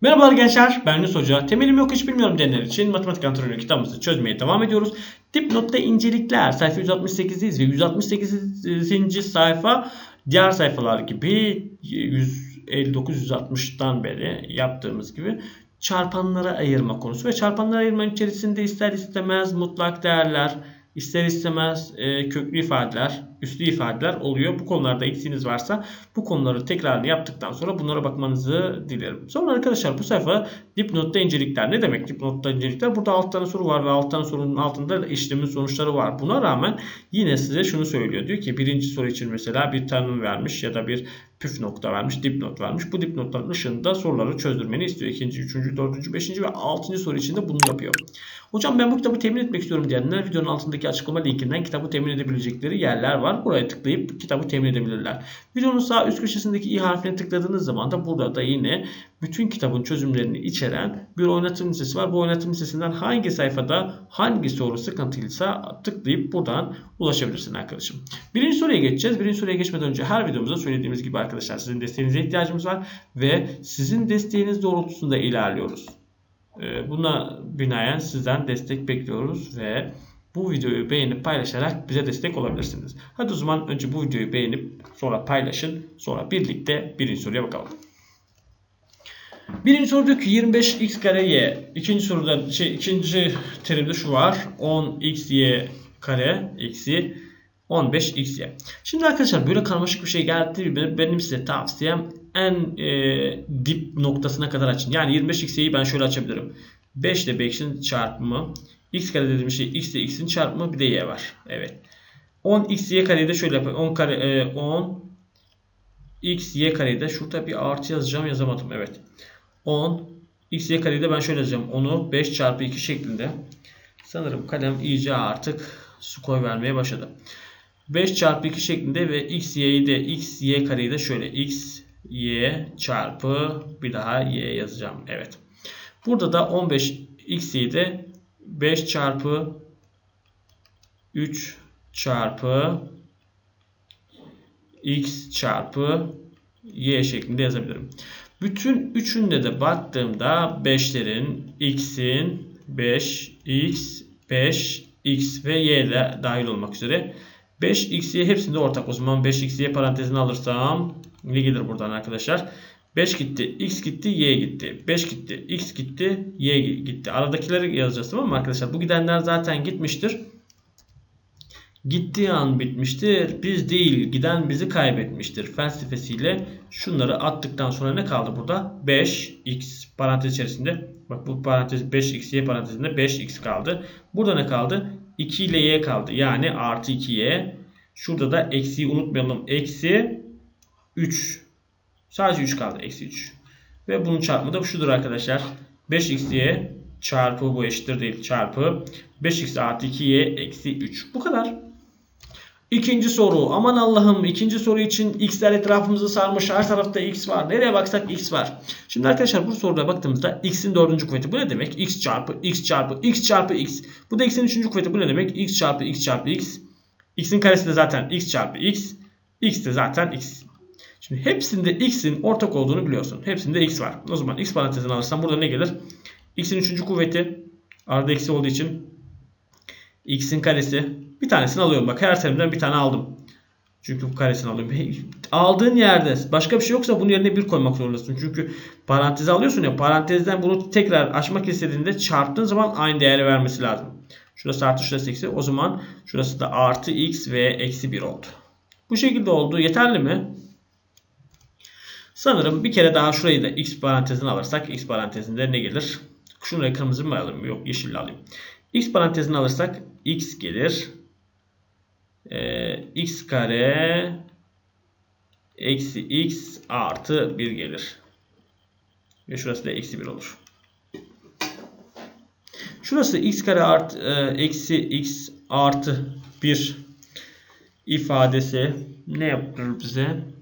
Merhabalar gençler, ben Yunus Hoca. Temelim yok hiç bilmiyorum diyenler için matematik antrenörü kitabımızı çözmeye devam ediyoruz. Dipnotta incelikler sayfa 168'deyiz ve 168. sayfa diğer sayfalar gibi 159-160'dan beri yaptığımız gibi çarpanlara ayırma konusu ve çarpanlara ayırma içerisinde ister istemez mutlak değerler, ister istemez e, köklü ifadeler, üslü ifadeler oluyor. Bu konularda eksiğiniz varsa bu konuları tekrarını yaptıktan sonra bunlara bakmanızı dilerim. Sonra arkadaşlar bu sayfa dipnotta incelikler. Ne demek dipnotta incelikler? Burada 6 tane soru var ve 6 tane sorunun altında işlemin sonuçları var. Buna rağmen yine size şunu söylüyor. Diyor ki birinci soru için mesela bir tanım vermiş ya da bir püf nokta vermiş, dipnot vermiş. Bu dipnotların ışığında soruları çözdürmeni istiyor. İkinci, üçüncü, dördüncü, beşinci ve altıncı soru için de bunu yapıyor. Hocam ben bu kitabı temin etmek istiyorum diyenler videonun altındaki açıklama linkinden kitabı temin edebilecekleri yerler var. Buraya tıklayıp kitabı temin edebilirler. Videonun sağ üst köşesindeki i harfine tıkladığınız zaman da burada da yine bütün kitabın çözümlerini içeren bir oynatım listesi var. Bu oynatım listesinden hangi sayfada hangi soru sıkıntılıysa tıklayıp buradan ulaşabilirsin arkadaşım. Birinci soruya geçeceğiz. Birinci soruya geçmeden önce her videomuzda söylediğimiz gibi arkadaşlar sizin desteğinize ihtiyacımız var ve sizin desteğiniz doğrultusunda ilerliyoruz. Ee, buna binaen sizden destek bekliyoruz ve bu videoyu beğenip paylaşarak bize destek olabilirsiniz. Hadi o zaman önce bu videoyu beğenip sonra paylaşın. Sonra birlikte birinci soruya bakalım. Birinci soru diyor ki 25x kare y. İkinci soruda şey ikinci terimde şu var. 10xy kare eksi 15xy. Şimdi arkadaşlar böyle karmaşık bir şey geldiği benim size tavsiyem en e, dip noktasına kadar açın. Yani 25x'yi ben şöyle açabilirim. 5 ile 5'in çarpımı. X kare dediğim şey x ile x'in çarpımı bir de y var. Evet. 10 x y kareyi de şöyle yapayım. 10 kare e, 10 x y kareyi de şurada bir artı yazacağım yazamadım. Evet. 10 x y kareyi de ben şöyle yazacağım. Onu 5 çarpı 2 şeklinde. Sanırım kalem iyice artık su koy vermeye başladı. 5 çarpı 2 şeklinde ve x y'yi de x y kareyi de şöyle x y çarpı bir daha y yazacağım. Evet. Burada da 15 x y'yi de 5 çarpı 3 çarpı x çarpı y şeklinde yazabilirim. Bütün üçünde de baktığımda 5'lerin x'in 5, x, 5, x ve y de dahil olmak üzere 5x'ye hepsinde ortak. O zaman 5x'ye parantezine alırsam ne gelir buradan arkadaşlar? 5 gitti, x gitti, y gitti. 5 gitti, x gitti, y gitti. Aradakileri yazacağız tamam mı arkadaşlar? Bu gidenler zaten gitmiştir. Gittiği an bitmiştir. Biz değil, giden bizi kaybetmiştir. Felsefesiyle şunları attıktan sonra ne kaldı burada? 5x parantez içerisinde. Bak bu parantez 5x y parantezinde 5x kaldı. Burada ne kaldı? 2 ile y kaldı. Yani artı 2y. Şurada da eksiyi unutmayalım. Eksi 3. Sadece 3 kaldı. Eksi 3. Ve bunun çarpımı da şudur arkadaşlar. 5xy çarpı bu eşittir değil çarpı 5x artı 2y eksi 3. Bu kadar. İkinci soru. Aman Allah'ım ikinci soru için x'ler etrafımızı sarmış. Her tarafta x var. Nereye baksak x var. Şimdi arkadaşlar bu soruda baktığımızda x'in dördüncü kuvveti. Bu ne demek? x çarpı x çarpı x çarpı x. Bu da x'in üçüncü kuvveti. Bu ne demek? x çarpı x çarpı x. x'in karesi de zaten x çarpı x. x de zaten x. Şimdi hepsinde x'in ortak olduğunu biliyorsun. Hepsinde x var. O zaman x parantezini alırsam burada ne gelir? x'in üçüncü kuvveti. Arada eksi olduğu için x'in karesi. Bir tanesini alıyorum. Bak her terimden bir tane aldım. Çünkü bu karesini alıyorum. Aldığın yerde başka bir şey yoksa bunun yerine bir koymak zorundasın. Çünkü parantezi alıyorsun ya parantezden bunu tekrar açmak istediğinde çarptığın zaman aynı değeri vermesi lazım. Şurası artı şurası eksi. O zaman şurası da artı x ve eksi 1 oldu. Bu şekilde oldu. Yeterli mi? Sanırım bir kere daha şurayı da x parantezine alırsak x parantezinde ne gelir? Şurayı kırmızı mı alayım? Yok yeşil alayım. x parantezine alırsak x gelir. Ee, x kare eksi x artı 1 gelir. Ve şurası da eksi 1 olur. Şurası x kare artı e, eksi x artı 1 ifadesi ne yaptırır bize?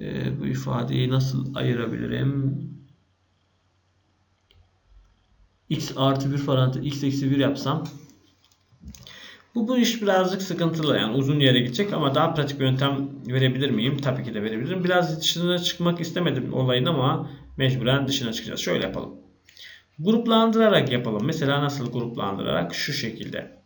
E, bu ifadeyi nasıl ayırabilirim? x artı 1 parantez x eksi 1 yapsam Bu, bu iş birazcık sıkıntılı yani uzun yere gidecek ama daha pratik bir yöntem verebilir miyim? Tabii ki de verebilirim. Biraz dışına çıkmak istemedim olayın ama mecburen dışına çıkacağız. Şöyle yapalım. Gruplandırarak yapalım. Mesela nasıl gruplandırarak? Şu şekilde.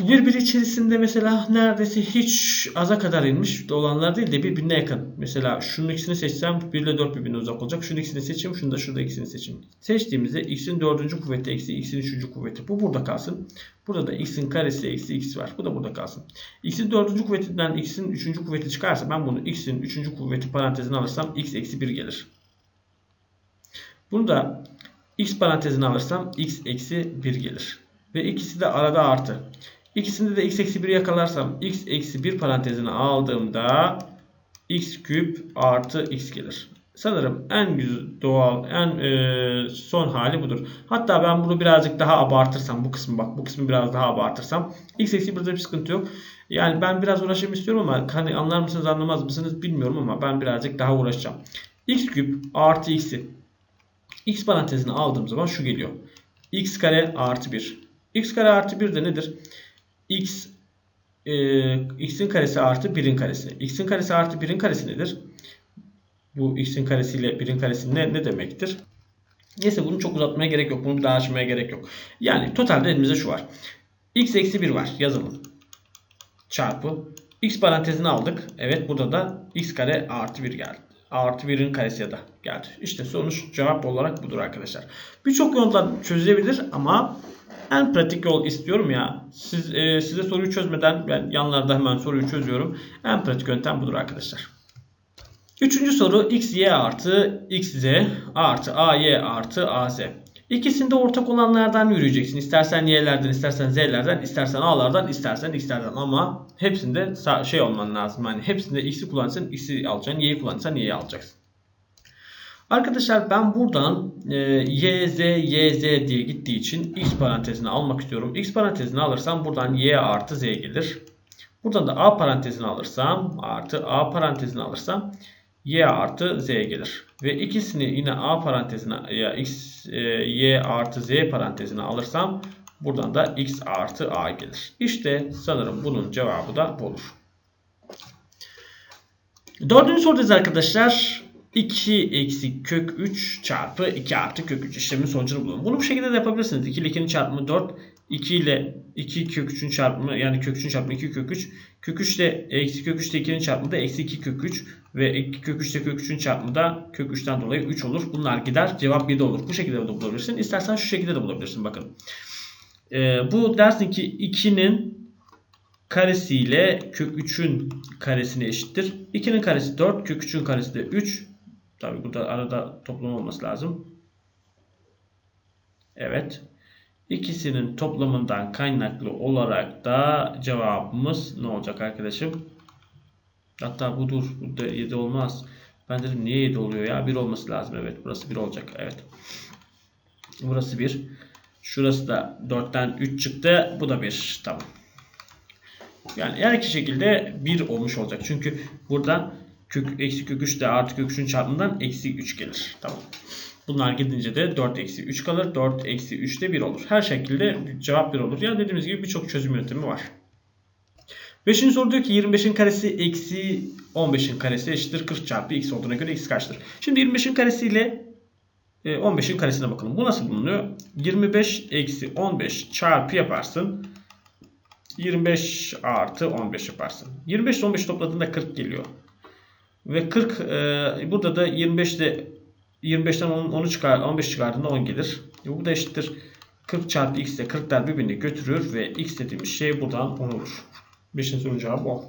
Birbiri içerisinde mesela neredeyse hiç aza kadar inmiş olanlar değil de birbirine yakın. Mesela şunun ikisini seçsem 1 ile 4 birbirine uzak olacak. Şunun ikisini seçeyim. Şunu da şurada ikisini seçeyim. Seçtiğimizde x'in dördüncü kuvveti eksi x'in üçüncü kuvveti. Bu burada kalsın. Burada da x'in karesi eksi x var. Bu da burada kalsın. x'in dördüncü kuvvetinden x'in üçüncü kuvveti çıkarsa ben bunu x'in üçüncü kuvveti parantezine alırsam x eksi 1 gelir. Bunu da x parantezine alırsam x eksi 1 gelir. Ve ikisi de arada artı. İkisinde de x eksi 1'i yakalarsam x eksi 1 parantezine aldığımda x küp artı x gelir. Sanırım en güzel doğal, en e, son hali budur. Hatta ben bunu birazcık daha abartırsam, bu kısmı bak bu kısmı biraz daha abartırsam x eksi 1'de bir sıkıntı yok. Yani ben biraz uğraşayım istiyorum ama hani anlar mısınız anlamaz mısınız bilmiyorum ama ben birazcık daha uğraşacağım. x küp artı x'i x parantezine aldığım zaman şu geliyor. x kare artı 1. x kare artı 1 de nedir? X e, x'in karesi artı 1'in karesi. x'in karesi artı 1'in karesi nedir? Bu x'in karesiyle 1'in karesi ne, ne demektir? Neyse bunu çok uzatmaya gerek yok. Bunu daha açmaya gerek yok. Yani totalde elimizde şu var. x eksi 1 var. Yazalım. Çarpı. x parantezini aldık. Evet burada da x kare artı 1 geldi. Artı 1'in karesi ya da geldi. İşte sonuç cevap olarak budur arkadaşlar. Birçok yoldan çözülebilir ama en pratik yol istiyorum ya. Siz e, size soruyu çözmeden ben yanlarda hemen soruyu çözüyorum. En pratik yöntem budur arkadaşlar. Üçüncü soru x y artı x z artı a y artı a z. İkisinde ortak olanlardan yürüyeceksin. İstersen y'lerden, istersen z'lerden, istersen a'lardan, istersen x'lerden ama hepsinde şey olman lazım. Yani hepsinde x'i kullanırsan x'i alacaksın, y'yi kullanırsan y'yi alacaksın. Arkadaşlar ben buradan e, y, z, y, z diye gittiği için x parantezini almak istiyorum. x parantezini alırsam buradan y artı z gelir. Buradan da a parantezini alırsam artı a parantezini alırsam y artı z gelir. Ve ikisini yine a parantezine ya x e, y artı z parantezine alırsam buradan da x artı a gelir. İşte sanırım bunun cevabı da bu olur. Dördüncü sorudayız arkadaşlar. 2 eksi kök 3 çarpı 2 artı kök 3 işlemin sonucunu bulalım. Bunu bu şekilde de yapabilirsiniz. 2 ile 2'nin çarpımı 4. 2 ile 2 kök 3'ün çarpımı yani kök 3'ün çarpımı 2 kök 3. Kök 3 ile eksi kök 3 ile 2'nin çarpımı da eksi 2 kök 3. Ve 2 kök 3 ile kök 3'ün çarpımı da kök 3'ten dolayı 3 olur. Bunlar gider. Cevap 7 olur. Bu şekilde de bulabilirsin. İstersen şu şekilde de bulabilirsin. Bakın. Ee, bu dersin ki 2'nin karesiyle kök 3'ün karesine eşittir. 2'nin karesi 4, kök 3'ün karesi de 3. Tabi burada arada toplam olması lazım. Evet. İkisinin toplamından kaynaklı olarak da cevabımız ne olacak arkadaşım? Hatta budur. Burada 7 olmaz. Ben dedim niye 7 oluyor ya? 1 olması lazım. Evet burası 1 olacak. Evet. Burası 1. Şurası da 4'ten 3 çıktı. Bu da 1. Tamam. Yani her iki şekilde 1 olmuş olacak. Çünkü burada kök, eksi kök 3 de artı kök 3'ün çarpımından eksi 3 gelir. Tamam. Bunlar gidince de 4 eksi 3 kalır. 4 eksi 3 de 1 olur. Her şekilde cevap 1 olur. Ya dediğimiz gibi birçok çözüm yöntemi var. Beşinci soru diyor ki 25'in karesi eksi 15'in karesi eşittir 40 çarpı x olduğuna göre x kaçtır? Şimdi 25'in karesiyle 15'in e, karesine bakalım. Bu nasıl bulunuyor? 25 eksi 15 çarpı yaparsın. 25 artı 15 yaparsın. 25 ile 15 topladığında 40 geliyor. Ve 40 e, burada da 25 ile 25'ten 10, 10'u çıkar 15 çıkardığında 10 gelir. Bu da eşittir 40 çarpı x ile 40'lar birbirini götürür ve x dediğimiz şey buradan 10 olur. 5'in sorunun cevabı 10.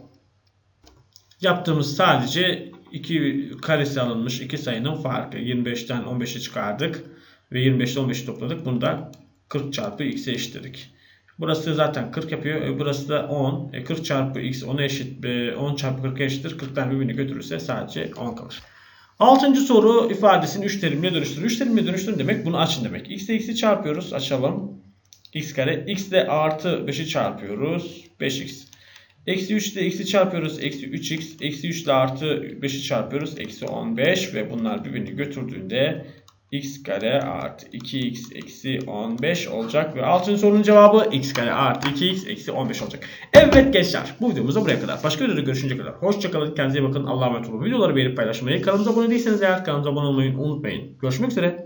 Yaptığımız sadece iki karesi alınmış iki sayının farkı. 25'ten 15'i çıkardık ve 25'te 15'i topladık. Bunu da 40 çarpı x'e eşitledik. Burası zaten 40 yapıyor. E, burası da 10. E, 40 çarpı x 10'a eşit. E, 10 çarpı 40'a eşittir. 40'tan birbirini götürürse sadece 10 kalır. Altıncı soru ifadesini 3 terimle dönüştürün. 3 terimle dönüştürün demek bunu açın demek. x ile x'i çarpıyoruz. Açalım. x kare. x ile artı 5'i çarpıyoruz. 5x. Eksi 3 ile x'i çarpıyoruz. Eksi 3x. Eksi 3 ile artı 5'i çarpıyoruz. Eksi 15 ve bunlar birbirini götürdüğünde x kare artı 2x eksi 15 olacak. Ve altın sorunun cevabı x kare artı 2x eksi 15 olacak. Evet gençler bu videomuz da buraya kadar. Başka videoda görüşünceye kadar. Hoşçakalın. Kendinize bakın. Allah'a emanet olun. Videoları beğenip paylaşmayı. Kanalımıza abone değilseniz eğer kanalımıza abone olmayı unutmayın. Görüşmek üzere.